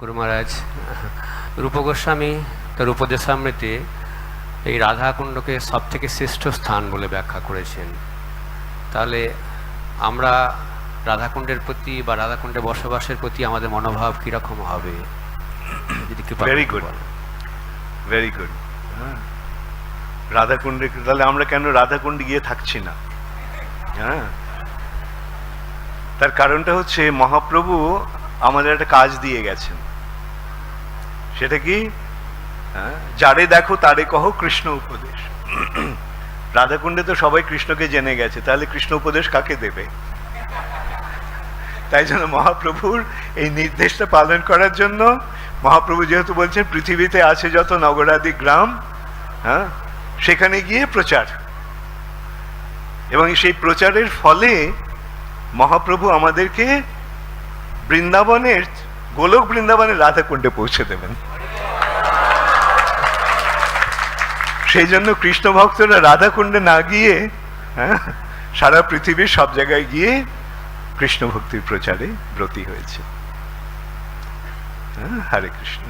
গুরু মহারাজ রূপ গোস্বামী তার উপদেশামৃতে এই রাধাকুণ্ডকে সব থেকে শ্রেষ্ঠ স্থান বলে ব্যাখ্যা করেছেন। তাহলে আমরা রাধাকুণ্ডের প্রতি বা রাধাকুণ্ডে বসবাসের প্রতি আমাদের মনোভাব কীরকম হবে? যদি good. বলেন। ভেরি গুড রাধাকুণ্ডে তাহলে আমরা কেন রাধাকুণ্ডে গিয়ে থাকছি না? হ্যাঁ। তার কারণটা হচ্ছে মহাপ্রভু আমাদের একটা কাজ দিয়ে গেছেন। সেটা কি? হ্যাঁ, যারে দেখো তারে কহ কৃষ্ণ উপদেশ। রাধাকুণ্ডে তো সবাই কৃষ্ণকে জেনে গেছে তাহলে কৃষ্ণ উপদেশ কাকে দেবে? তাই জন্য মহাপ্রভুর এই নির্দেশটা পালন করার জন্য মহাপ্রভু যেহেতু বলছেন পৃথিবীতে আছে যত নগরাদি গ্রাম হ্যাঁ সেখানে গিয়ে প্রচার। এবং সেই প্রচারের ফলে মহাপ্রভু আমাদেরকে বৃন্দাবনের গোলক বৃন্দাবনের রাধাকুণ্ডে পৌঁছে দেবেন। সেই জন্য কৃষ্ণ ভক্তরা রাধাকুণ্ডে না গিয়ে হ্যাঁ, সারা পৃথিবীর সব জায়গায় গিয়ে কৃষ্ণ ভক্তির প্রচারে ব্রতী হয়েছে। হ্যাঁ, হরে কৃষ্ণ।